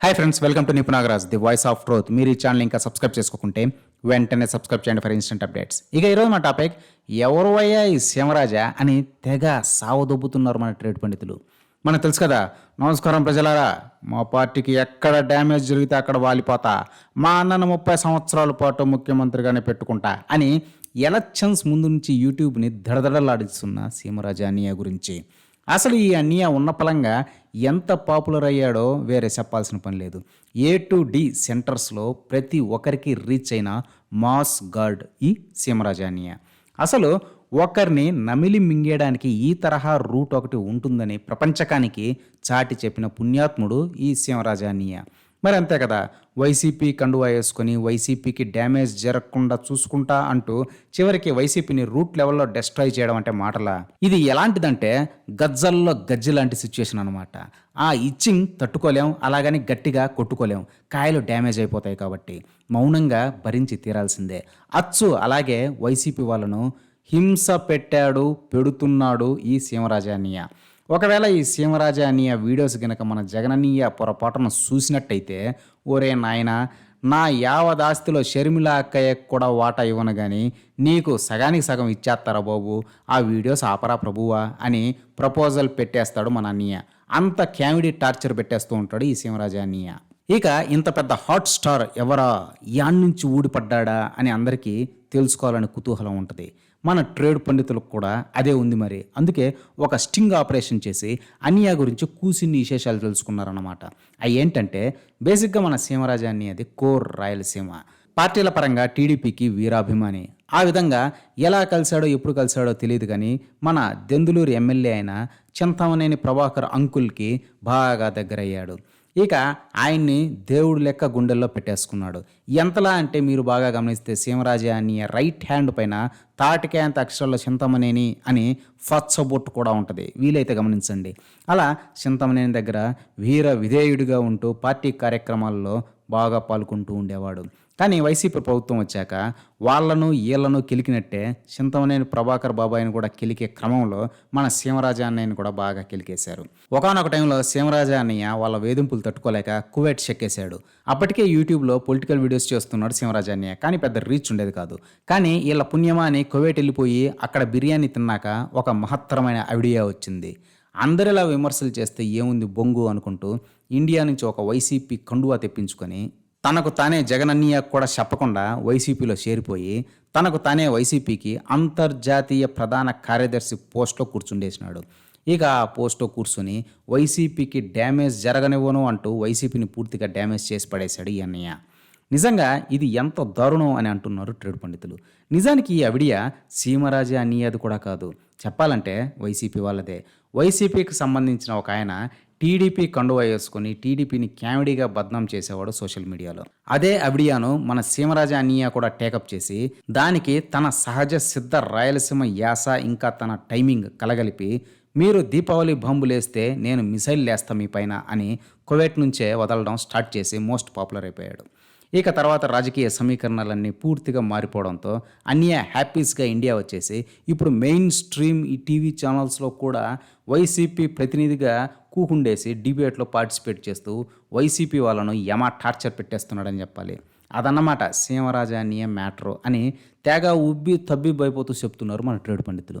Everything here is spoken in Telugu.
Hi friends welcome to Nipunagaraj the voice of truth మీరు ఈ ఛానల్ ఇంకా సబ్స్క్రైబ్ చేసుకుంటే వెంటనే సబ్స్క్రైబ్ చేయండి ఫర్ ఇన్స్టెంట్ అప్డేట్స్ ఇక ఈరోజు మా టాపిక్ ఎవరు అయ్యా ఈ సీమరాజా అని తెగ సావదొబ్బుతున్నారు మన ట్రేడ్ పండితులు. మనకు తెలుసు కదా నమస్కారం ప్రజలారా మా పార్టీకి ఎక్కడ డ్యామేజ్ జరిగితే అక్కడ వాలిపోతా మా అన్నను ముప్పై సంవత్సరాల పాటు ముఖ్యమంత్రిగానే పెట్టుకుంటా అని ఎలక్షన్స్ ముందు నుంచి యూట్యూబ్ని దడదడలాడిస్తున్న సీమరాజానియా గురించి. అసలు ఈ అన్నియా ఉన్న పలంగా ఎంత పాపులర్ అయ్యాడో వేరే చెప్పాల్సిన పని లేదు. ఏ టు డి సెంటర్స్లో ప్రతి ఒక్కరికి రీచ్ అయిన మాస్ గార్డ్ ఈ సీమరాజాన్య అసలు ఒకరిని నమిలి మింగేయడానికి ఈ తరహా రూట్ ఒకటి ఉంటుందని ప్రపంచకానికి చాటి చెప్పిన పుణ్యాత్ముడు ఈ సీమరాజాన్య అన్నయ్య మరి అంతే కదా. వైసీపీ కండువా వేసుకొని వైసీపీకి డ్యామేజ్ జరగకుండా చూసుకుంటా అంటూ చివరికి వైసీపీని రూట్ లెవెల్లో డెస్ట్రాయ్ చేయడం అంటే మాటలా? ఇది ఎలాంటిదంటే గజ్జల్లో గజ్జి లాంటి సిచ్యువేషన్ అనమాట ఆ ఇచ్చింగ్ తట్టుకోలేం అలాగని గట్టిగా కొట్టుకోలేం. కాయలు డ్యామేజ్ అయిపోతాయి కాబట్టి మౌనంగా భరించి తీరాల్సిందే. అచ్చు అలాగే వైసీపీ వాళ్ళను హింస పెట్టాడు పెడుతున్నాడు ఈ సీమరాజానీయ ఒకవేళ ఈ సీమరాజానీయ వీడియోస్ గనక మన జగనన్నీయ పొరపాటును చూసినట్టయితే ఓరే నాయన నా యావదాస్తిలో షర్మిల అక్కయ్య కూడా వాటా ఇవ్వను కానీ నీకు సగానికి సగం ఇచ్చేస్తారా బాబు? ఆ వీడియోస్ ఆపరా ప్రభువా? అని ప్రపోజల్ పెట్టేస్తాడు మన అన్నయ్య అంత క్యామిడీ టార్చర్ పెట్టేస్తూ ఉంటాడు ఈ సీమరాజా అన్నయ్య ఇక ఇంత పెద్ద హాట్ స్టార్ ఎవరా? యాన్ నుంచి ఊడిపడ్డాడా? అని అందరికీ తెలుసుకోవాలని కుతూహలం ఉంటుంది. మన ట్రేడ్ పండితులకు కూడా అదే ఉంది మరి. అందుకే ఒక స్టింగ్ ఆపరేషన్ చేసి అన్నియా గురించి కూసిన్ని విశేషాలు తెలుసుకున్నారన్నమాట. అవి ఏంటంటే బేసిక్గా మన సీమరాజాన్ని అది కోర్ రాయలసీమ. పార్టీల పరంగా టీడీపీకి వీరాభిమాని. ఆ విధంగా ఎలా కలిశాడో ఎప్పుడు కలిశాడో తెలియదు కానీ మన దెందులూరు ఎమ్మెల్యే అయిన చింతమనేని ప్రభాకర్ అంకుల్కి బాగా దగ్గరయ్యాడు. ఇక ఆయన్ని దేవుడు లెక్క గుండెల్లో పెట్టేసుకున్నాడు. ఎంతలా అంటే మీరు బాగా గమనిస్తే సీమరాజా అని రైట్ హ్యాండ్ పైన తాటికేంత అక్షరాల్లో చింతమనేని అని ఫచ్చబొట్టు కూడా ఉంటుంది. వీలైతే గమనించండి. అలా చింతమనేని దగ్గర వీర విధేయుడిగా ఉంటూ పార్టీ కార్యక్రమాల్లో బాగా పాల్గొంటూ ఉండేవాడు. కానీ వైసీపీ ప్రభుత్వం వచ్చాక వాళ్ళను వీళ్ళను కిలికినట్టే చింతమనేని ప్రభాకర్ బాబాయిని కూడా కిలికే క్రమంలో మన సీమరాజా అన్నయ్యని కూడా బాగా కిలికేశారు. ఒకనొక టైంలో సీమరాజా అన్నయ్య వాళ్ళ వేధింపులు తట్టుకోలేక కువైట్ చెక్కేశాడు. అప్పటికే యూట్యూబ్లో పొలిటికల్ వీడియోస్ చేస్తున్నాడు సీమరాజా అన్నయ్య. కానీ పెద్ద రీచ్ ఉండేది కాదు. కానీ వీళ్ళ పుణ్యమా అని కువైట్ వెళ్ళిపోయి అక్కడ బిర్యానీ తిన్నాక ఒక మహత్తరమైన ఐడియా వచ్చింది. అందరిలా విమర్శలు చేస్తే ఏముంది బొంగు అనుకుంటూ ఇండియా నుంచి ఒక వైసీపీ కండువా తెప్పించుకొని తనకు తానే జగనన్నయ్య కూడా చెప్పకుండా వైసీపీలో చేరిపోయి తనకు తానే వైసీపీకి అంతర్జాతీయ ప్రధాన కార్యదర్శి పోస్ట్లో కూర్చుండేసినాడు. ఇక ఆ పోస్ట్లో కూర్చుని వైసీపీకి డ్యామేజ్ జరగనివ్వను అంటూ వైసీపీని పూర్తిగా డ్యామేజ్ చేసి పడేశాడు ఈ అన్నయ్య. నిజంగా ఇది ఎంత దారుణం అని అంటున్నారు ట్రేడ్ పండితులు. నిజానికి ఈ అవిడియ సీమరాజే అనియాది కూడా కాదు. చెప్పాలంటే వైసీపీ వాళ్ళదే. వైసీపీకి సంబంధించిన ఒక ఆయన టీడీపీ కండువా వేసుకుని టీడీపీని క్యామిడీగా బద్నాం చేసేవాడు సోషల్ మీడియాలో. అదే అవిడియాను మన సీమరాజా అన్నయ్య కూడా టేకప్ చేసి దానికి తన సహజ సిద్ధ రాయలసీమ యాస ఇంకా తన టైమింగ్ కలగలిపి మీరు దీపావళి బాంబులేస్తే నేను మిసైల్ లేస్తా మీ పైన అని కువైట్ నుంచే వదలడం స్టార్ట్ చేసి మోస్ట్ పాపులర్ అయిపోయాడు. ఇక తర్వాత రాజకీయ సమీకరణలన్నీ పూర్తిగా మారిపోవడంతో అన్య హ్యాపీస్గా ఇండియా వచ్చేసి ఇప్పుడు మెయిన్ స్ట్రీమ్ ఈ టీవీ ఛానల్స్లో కూడా వైసీపీ ప్రతినిధిగా కూకుండేసి డిబేట్లో పార్టిసిపేట్ చేస్తూ వైసీపీ వాళ్ళను యమా టార్చర్ పెట్టేస్తున్నాడని చెప్పాలి. అదన్నమాట సీమరాజా మ్యాటరు అని తేగా ఉబ్బి తబ్బి భయపోతూ చెప్తున్నారు మన ట్రేడ్ పండితులు.